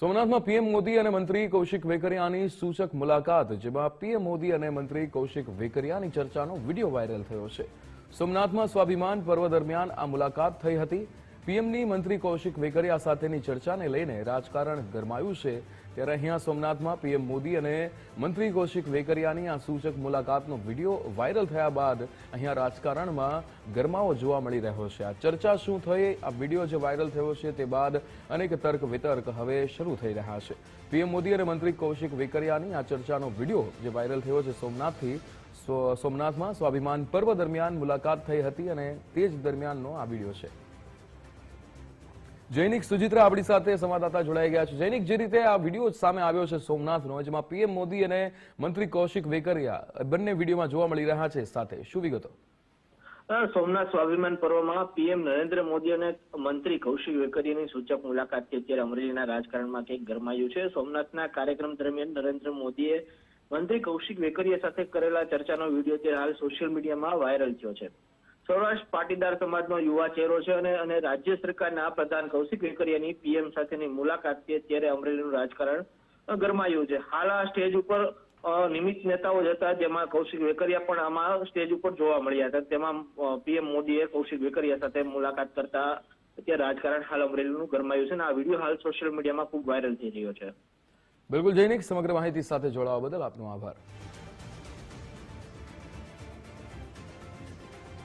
સોમનાથમાં પીએમ મોદી અને મંત્રી કૌશિક વેકરિયાની સૂચક મુલાકાત, જેમાં પીએમ મોદી અને મંત્રી કૌશિક વેકરિયાની ચર્ચાનો વીડિયો વાયરલ થયો છે. સોમનાથમાં સ્વાભિમાન પર્વ દરમિયાન આ મુલાકાત થઈ હતી. પીએમની મંત્રી કૌશિક વેકરિયા સાથેની ચર્ચાને લઈને રાજકારણ ગરમાયું છે, ત્યારે અહીંયા સોમનાથમાં પીએમ મોદી અને મંત્રી કૌશિક વેકરિયાની આ સૂચક મુલાકાતનો વીડિયો વાયરલ થયા બાદ અહીંયા રાજકારણમાં ગરમાવો જોવા મળી રહ્યો છે. આ ચર્ચા શું થઈ, આ વીડિયો જે વાયરલ થયો છે તે બાદ અનેક તર્ક વિતર્ક હવે શરૂ થઈ રહ્યા છે. પીએમ મોદી અને મંત્રી કૌશિક વેકરિયાની આ ચર્ચાનો વીડિયો જે વાયરલ થયો છે સોમનાથથી સોમનાથમાં સ્વાભિમાન પર્વ દરમિયાન મુલાકાત થઈ હતી અને તે જ દરમિયાનનો આ વીડિયો છે. જૈનિક સુજિત્રા આપણી સાથે સંવાદદાતા જોડાઈ ગયા છે. જૈનિક, જે રીતે આ વીડિયો સામે આવ્યો છે સોમનાથનો જેમાં પીએમ મોદી અને મંત્રી કૌશિક વેકરિયા બંને વિડીયોમાં જોવા મળી રહ્યા છે સાથે. શું વિગતો? સોમનાથ સ્વાભિમાન પર્વમાં પીએમ નરેન્દ્ર મોદી અને મંત્રી કૌશિક વેકરિયાની સૂચક મુલાકાત અત્યારે અમરેલીના રાજકારણમાં કંઈક ગરમાયું છે. સોમનાથના કાર્યક્રમ દરમિયાન નરેન્દ્ર મોદીએ મંત્રી કૌશિક વેકરિયા સાથે કરેલા ચર્ચાનો વીડિયો અત્યારે હાલ સોશિયલ મીડિયામાં વાયરલ થયો છે. સૌરાષ્ટ્ર પાટીદાર સમાજનો યુવા ચહેરો છે અને અને રાજ્ય સરકારના પ્રધાન કૌશિક વેકરિયાની પીએમ સાથેની મુલાકાતથી અત્યારે અમરેલીનું રાજકારણ ગરમાયું છે. હાલ આ સ્ટેજ ઉપર નિમિત્ત નેતાઓ હતા, જેમાં કૌશિક વેકરિયા પણ આમાં સ્ટેજ ઉપર જોવા મળ્યા હતા. તેમાં પીએમ મોદીએ કૌશિક વેકરિયા સાથે મુલાકાત કરતા અત્યારે રાજકારણ હાલ અમરેલીનું ગરમાયું છે અને આ વીડિયો હાલ સોશિયલ મીડિયામાં ખૂબ વાયરલ થઈ રહ્યો છે. બિલકુલ જૈનિક, સમગ્ર માહિતી સાથે જોડાવા બદલ આપનો આભાર.